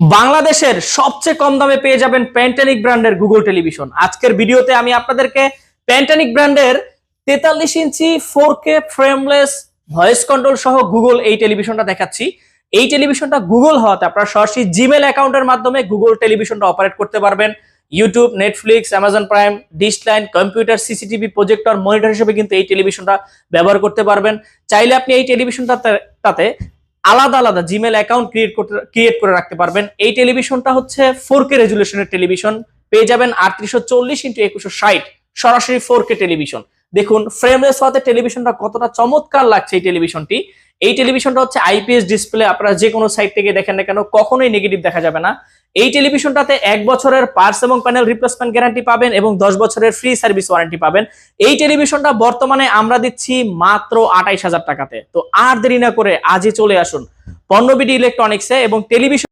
বাংলাদেশের সবচেয়ে কম দামে পেয়ে যাবেন প্যান্টানিক ব্র্যান্ডের গুগল টেলিভিশন আজকের ভিডিওতে আমি আপনাদেরকে প্যান্টানিক ব্র্যান্ডের তেতাল্লিশ ইঞ্চি four K frameless voice control সহ গুগল এই টেলিভিশনটা দেখাচ্ছি। এই টেলিভিশনটা গুগল হওয়াতে আপনারা সরাসরি জিমেল অ্যাকাউন্টের মাধ্যমে গুগল টেলিভিশনটা অপারেট করতে পারবেন। ইউটিউব নেটফ্লিক্স অ্যামাজন প্রাইম ডিসলাইন কম্পিউটার সিসিটিভি প্রজেক্টর মনিটর হিসেবে কিন্তু এই টেলিভিশনটা ব্যবহার করতে পারবেন। চাইলে আপনি এই টেলিভিশনটাতে আলাদা আলাদা জিমেল অ্যাকাউন্ট ক্রিয়েট করতে ক্রিয়েট করে রাখতে পারবেন। এই টেলিভিশনটা হচ্ছে ফোর কে রেজুলেশনের টেলিভিশন। পেয়ে যাবেন আটত্রিশশো চল্লিশ ইন্টু একুশো ষাট। সরাসরি ফোর কে টেলিভিশন। দেখুন ফ্রেমলেস হওয়াতে টেলিভিশনটা কতটা চমৎকার লাগছে এই টেলিভিশনটি। এই টেলিভিশনটা হচ্ছে আইপিএস ডিসপ্লে আপনারা যে কোনো সাইট থেকে দেখেন না কেন, কখনোই নেগেটিভ দেখা যাবে না। এই টেলিভিশনটাতে এক বছরের পার্টস এবং প্যানেল রিপ্লেসমেন্ট গ্যারান্টি পাবেন এবং দশ বছরের ফ্রি সার্ভিস ওয়ারেন্টি পাবেন। এই টেলিভিশনটা বর্তমানে আমরা দিচ্ছি মাত্র আটাইশ হাজার টাকাতে। তো আর দেরি না করে আজই চলে আসুন। পণ্যবিডি ইলেকট্রনিক্সে এবং টেলিভিশন